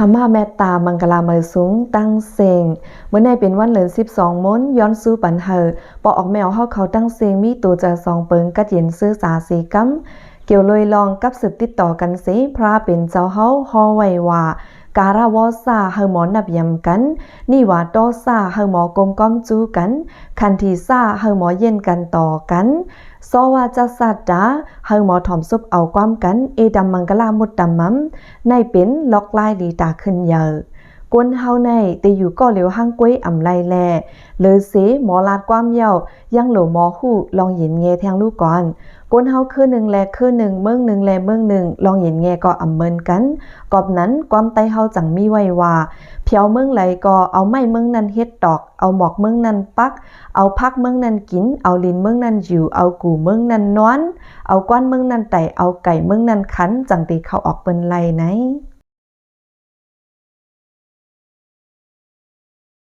ธรรมะแมตตา มังกลาเมอสูงตั้งเซงเมื่อในเป็นวันเหลือน12ม้นย้อนสู้ปันเหอปอออกแมวเฮาเขาตั้งเซงมีตัวจะสองเปิงกัดเย็นซื้อสาสีกัมเกี่ยวเลยลองกับสืบติดต่อกันสิพระเป็นเจ้าเฮาฮอไว้ว่า การาวอซาเฮาหมอนับยำกัน นี่ว่าโตซาเฮาหมอกลมก้อมจูกัน คันทีซาเฮาหมอเย็นกันต่อกันซว่าจะสัตดาเฮาหมอถ่อมซุบเอาความกัน เอดัมมังกลามุดดัมมัมในเป็นล็อกลายดีตาขึ้นเยอะ กวนเฮาในแต่อยู่ก็เหลียวห้างกล้วยอ่ำไลแลเลยเสหมอลาดความเยายังหลหมอฮู้ลองเห็นเงแทงลูกก่อนกวนเฮาคือหนึ่งแลคือหนึ่งเมืองหนึ่งแลเมืองหนึ่งลองเห็นแงก็อ่ำเมินกันกอบนั้นความไตเฮาจังมีไว้ว่าเพียวเมืองไหลก็เอาไม้เมืองนั้นเฮ็ดดอก เอาหมอกเมืองนั้นปัก เอาพักเมืองนั้นกิน เอาลินเมืองนั้นอยู่ เอากูเมืองนั้นนอน เอาก้อนเมืองนั้นไต่เอาไก่เมืองนั้นขันจังตีเขาออกเปิ้นไหลไหน